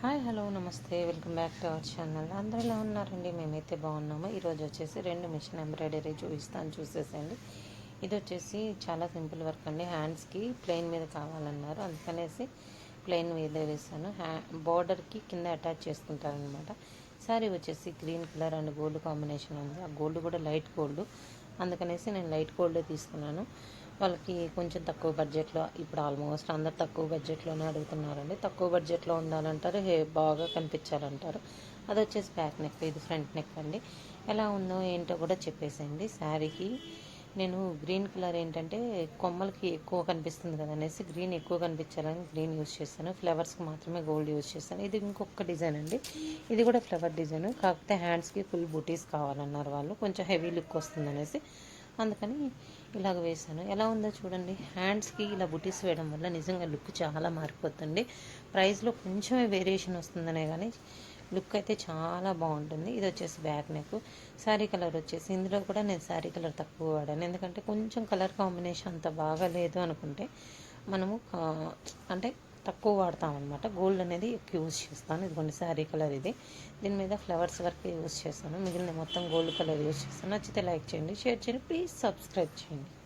Hi hello నమస్తే. Welcome back to our channel. అందరూ ఎలా ఉన్నారండి? మేమైతే బాగున్నాము. ఈరోజు వచ్చేసి రెండు మిషన్ ఎంబ్రాయిడరీ చూపిస్తాను చూసేసండి ఇది వచ్చేసి చాలా సింపుల్ వర్క్ అండి. హ్యాండ్స్కి ప్లెయిన్ మీద కావాలన్నారు. అందుకనేసి ప్లెయిన్ మీద వేసాను హ్యా బార్డర్కి కింద అటాచ్ చేసుకుంటారనమాట శారీ వచ్చేసి green colour and gold combination ఉంది. ఆ గోల్డ్ కూడా లైట్ గోల్డ్. అందుకనేసి నేను లైట్ గోల్డే తీసుకున్నాను. వాళ్ళకి కొంచెం తక్కువ బడ్జెట్లో ఇప్పుడు ఆల్మోస్ట్ అందరు తక్కువ బడ్జెట్లోనే అడుగుతున్నారండి. తక్కువ బడ్జెట్లో ఉండాలంటారు హే బాగా కనిపించాలంటారు. అది వచ్చేసి బ్యాక్ నెక్ ఇది ఫ్రంట్ నెక్ అండి. ఎలా ఉందో ఏంటో కూడా చెప్పేసేయండి. శారీకి నేను గ్రీన్ కలర్ ఏంటంటే కొమ్మలకి ఎక్కువ కనిపిస్తుంది కదా అనేసి గ్రీన్ ఎక్కువ కనిపించాలని గ్రీన్ యూజ్ చేస్తాను ఫ్లవర్స్కి మాత్రమే గోల్డ్ యూజ్ చేస్తాను ఇది ఇంకొక డిజైన్ అండి. ఇది కూడా ఫ్లవర్ డిజైన్ కాకపోతే హ్యాండ్స్కి ఫుల్ బూటీస్ కావాలన్నారు వాళ్ళు. కొంచెం హెవీ లుక్ వస్తుంది అనేసి అందుకని ఇలాగ వేసాను ఎలా ఉందో చూడండి. హ్యాండ్స్కి ఇలా బుటీస్ వేయడం వల్ల నిజంగా లుక్ చాలా మారిపోతుంది ప్రైస్లో కొంచెమే వేరియేషన్ వస్తుందనే కానీ లుక్ అయితే చాలా బాగుంటుంది. ఇది వచ్చేసి బ్యాక్ నెక్ శారీ కలర్ వచ్చేసి ఇందులో కూడా నేను శారీ కలర్ తక్కువ వాడాను. ఎందుకంటే కొంచెం కలర్ కాంబినేషన్ అంత బాగా లేదు అనుకుంటే మనము అంటే తక్కువ వాడతామన్నమాట. గోల్డ్ అనేది ఎక్కువ యూజ్ చేస్తాను. ఇదిగోండి శారీ కలర్ ఇది. దీని మీద ఫ్లవర్స్ వరకు యూజ్ చేస్తాను. మిగిలిన మొత్తం గోల్డ్ కలర్ యూజ్ చేస్తాను. నచ్చితే లైక్ చేయండి షేర్ చేయండి. ప్లీజ్ సబ్స్క్రైబ్ చేయండి.